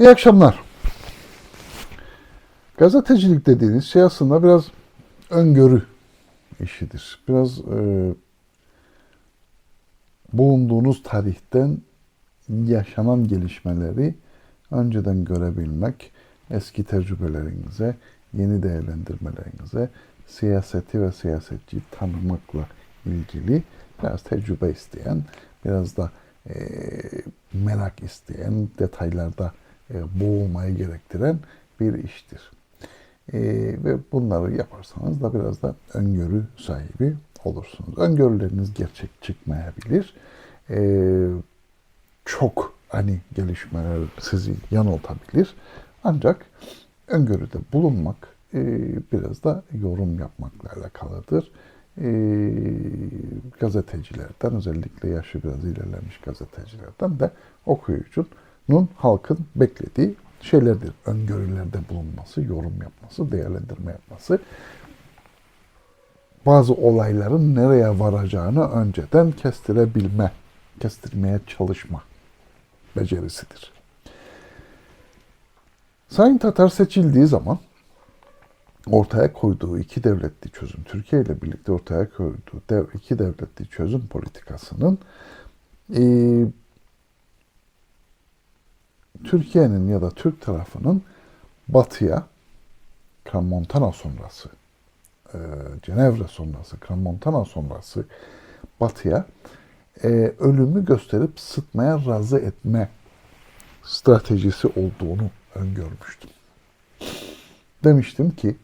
İyi akşamlar. Gazetecilik dediğiniz şey aslında biraz öngörü işidir. Biraz e, bulunduğunuz tarihten yaşanan gelişmeleri önceden görebilmek, eski tecrübelerinize, yeni değerlendirmelerinize, siyaseti ve siyasetçiyi tanımakla ilgili biraz tecrübe isteyen, biraz da e, merak isteyen, detaylarda boğulmayı gerektiren bir iştir. E, ve bunları yaparsanız da biraz da öngörü sahibi olursunuz. Öngörüleriniz gerçek çıkmayabilir. E, çok ani gelişmeler sizi yanıltabilir. Ancak öngörüde bulunmak e, biraz da yorum yapmakla alakalıdır. E, gazetecilerden özellikle yaşı biraz ilerlemiş gazetecilerden de okuyucunun halkın beklediği şeylerdir. Öngörülerde bulunması, yorum yapması, değerlendirme yapması. Bazı olayların nereye varacağını önceden kestirebilme, kestirmeye çalışma becerisidir. Sayın Tatar seçildiği zaman ortaya koyduğu iki devletli çözüm, Türkiye ile birlikte ortaya koyduğu dev, iki devletli çözüm politikasının e, Türkiye'nin ya da Türk tarafının batıya Montana sonrası, e, Cenevre sonrası, Montana sonrası batıya e, ölümü gösterip sıtmaya razı etme stratejisi olduğunu öngörmüştüm. Demiştim ki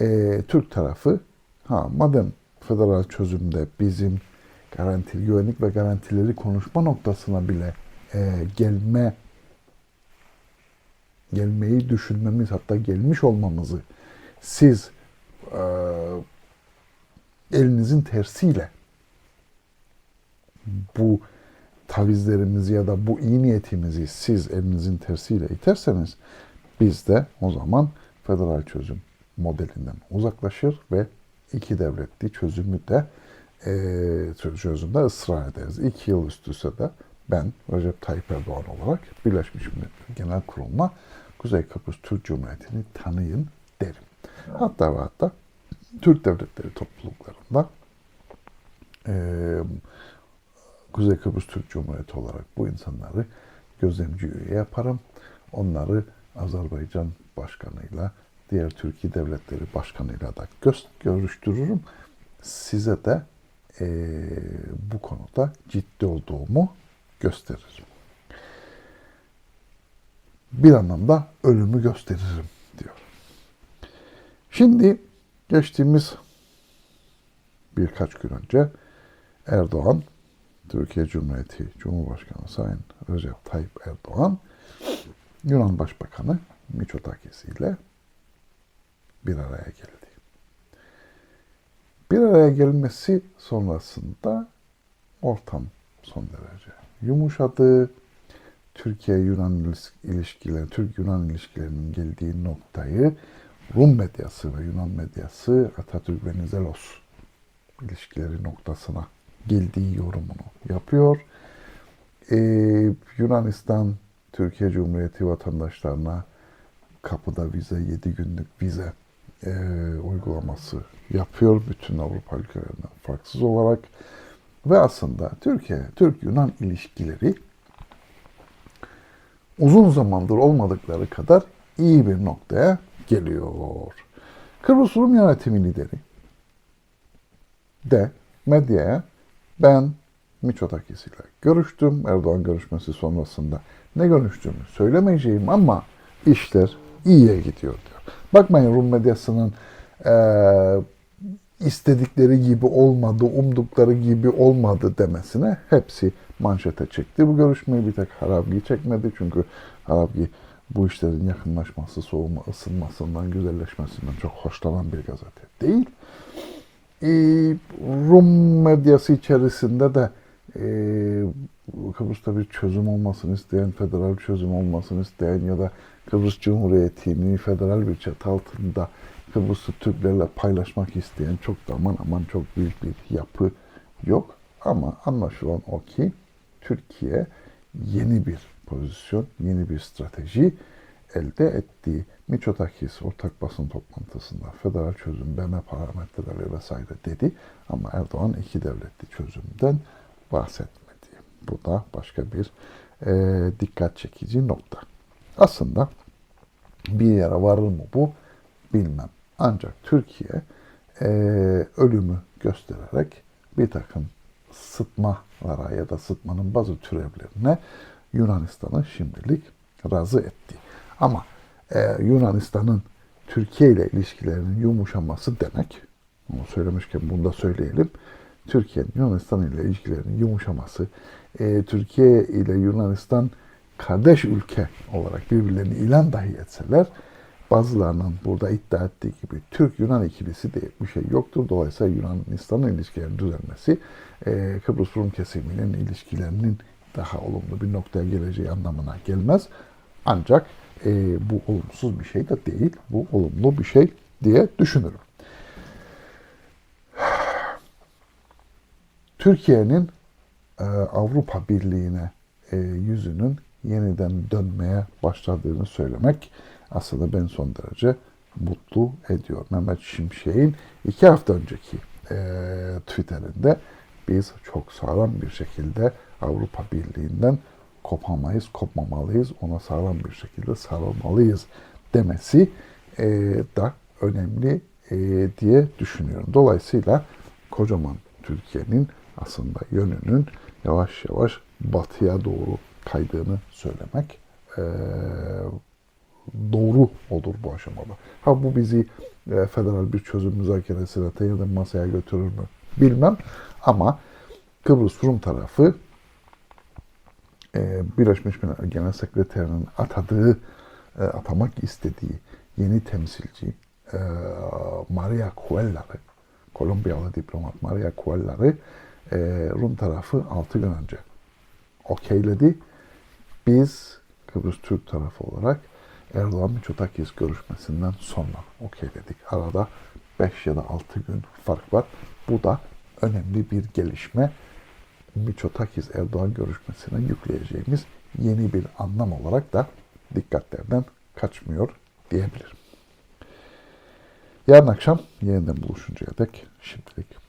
e, Türk tarafı ha madem federal çözümde bizim garantili güvenlik ve garantileri konuşma noktasına bile e, gelme gelmeyi düşünmemiz hatta gelmiş olmamızı siz e, elinizin tersiyle bu tavizlerimizi ya da bu iyi niyetimizi siz elinizin tersiyle iterseniz biz de o zaman federal çözüm modelinden uzaklaşır ve iki devletli çözümü de e, çözümde ısrar ederiz. İki yıl üst üste de ben Recep Tayyip Erdoğan olarak Birleşmiş Milletler Genel Kurulu'na Kuzey Kıbrıs Türk Cumhuriyeti'ni tanıyın derim. Hatta ve hatta Türk Devletleri topluluklarında e, Kuzey Kıbrıs Türk Cumhuriyeti olarak bu insanları gözlemci üye yaparım. Onları Azerbaycan Başkanı'yla, diğer Türkiye devletleri başkanıyla da gö- görüştürürüm. Size de e, bu konuda ciddi olduğumu gösteririm. Bir anlamda ölümü gösteririm diyor. Şimdi geçtiğimiz birkaç gün önce Erdoğan, Türkiye Cumhuriyeti Cumhurbaşkanı Sayın Recep Tayyip Erdoğan, Yunan Başbakanı Mitsotakis ile bir araya geldi. Bir araya gelmesi sonrasında ortam son derece yumuşadı. Türkiye-Yunan ilişkileri, Türk-Yunan ilişkilerinin geldiği noktayı Rum medyası ve Yunan medyası Atatürk ve Nizelos ilişkileri noktasına geldiği yorumunu yapıyor. Ee, Yunanistan Türkiye Cumhuriyeti vatandaşlarına kapıda vize, 7 günlük vize e, uygulaması yapıyor bütün Avrupa ülkelerinden farksız olarak. Ve aslında Türkiye, Türk-Yunan ilişkileri uzun zamandır olmadıkları kadar iyi bir noktaya geliyor. Kıbrıs Rum yönetimi lideri de medyaya ben Mitsotakis ile görüştüm. Erdoğan görüşmesi sonrasında ne görüştüğümü söylemeyeceğim ama işler iyiye gidiyor diyor. Bakmayın Rum medyasının e, istedikleri gibi olmadı, umdukları gibi olmadı demesine hepsi manşete çekti. Bu görüşmeyi bir tek Harabgi çekmedi çünkü Harabgi bu işlerin yakınlaşması, soğuma, ısınmasından, güzelleşmesinden çok hoşlanan bir gazete değil. Ee, Rum medyası içerisinde de e, Kıbrıs'ta bir çözüm olmasını isteyen, federal çözüm olmasını isteyen ya da Kıbrıs Cumhuriyeti'ni federal bir çatı altında Kıbrıs'ı Türklerle paylaşmak isteyen çok da aman aman çok büyük bir yapı yok. Ama anlaşılan o ki Türkiye yeni bir pozisyon, yeni bir strateji elde ettiği Miçotakis ortak basın toplantısında federal çözüm, BM parametreleri vesaire dedi ama Erdoğan iki devletli çözümden bahsetmedi. Bu da başka bir e, dikkat çekici nokta. Aslında bir yere varır mı bu bilmem. Ancak Türkiye e, ölümü göstererek bir takım sıtmalara ya da sıtmanın bazı türevlerine Yunanistan'ı şimdilik razı etti. Ama e, Yunanistan'ın Türkiye ile ilişkilerinin yumuşaması demek, onu söylemişken bunu da söyleyelim. Türkiye'nin Yunanistan ile ilişkilerinin yumuşaması, e, Türkiye ile Yunanistan kardeş ülke olarak birbirlerini ilan dahi etseler, bazılarının burada iddia ettiği gibi Türk-Yunan ikilisi diye bir şey yoktur. Dolayısıyla Yunanistan'ın ilişkilerinin düzelmesi, e, Kıbrıs Rum kesiminin ilişkilerinin daha olumlu bir noktaya geleceği anlamına gelmez. Ancak e, bu olumsuz bir şey de değil, bu olumlu bir şey diye düşünürüm. Türkiye'nin e, Avrupa Birliği'ne e, yüzünün yeniden dönmeye başladığını söylemek aslında ben son derece mutlu ediyor. Mehmet Şimşek'in iki hafta önceki e, Twitter'inde biz çok sağlam bir şekilde Avrupa Birliği'nden kopamayız, kopmamalıyız, ona sağlam bir şekilde sarılmalıyız demesi e, da önemli e, diye düşünüyorum. Dolayısıyla kocaman Türkiye'nin aslında yönünün yavaş yavaş batıya doğru kaydığını söylemek e, doğru olur bu aşamada. Ha bu bizi e, federal bir çözüm müzakeresine yeniden masaya götürür mü bilmem ama Kıbrıs Rum tarafı e, Birleşmiş Milletler Genel Sekreterinin atadığı, e, atamak istediği yeni temsilci e, Maria Coelho'ları, Kolombiyalı diplomat Maria Coelho'ları e, Rum tarafı 6 gün önce okeyledi. Biz Kıbrıs Türk tarafı olarak Erdoğan Mitsotakis görüşmesinden sonra okeyledik. Arada 5 ya da 6 gün fark var. Bu da önemli bir gelişme. Mitsotakis Erdoğan görüşmesine yükleyeceğimiz yeni bir anlam olarak da dikkatlerden kaçmıyor diyebilirim. Yarın akşam yeniden buluşuncaya dek şimdilik.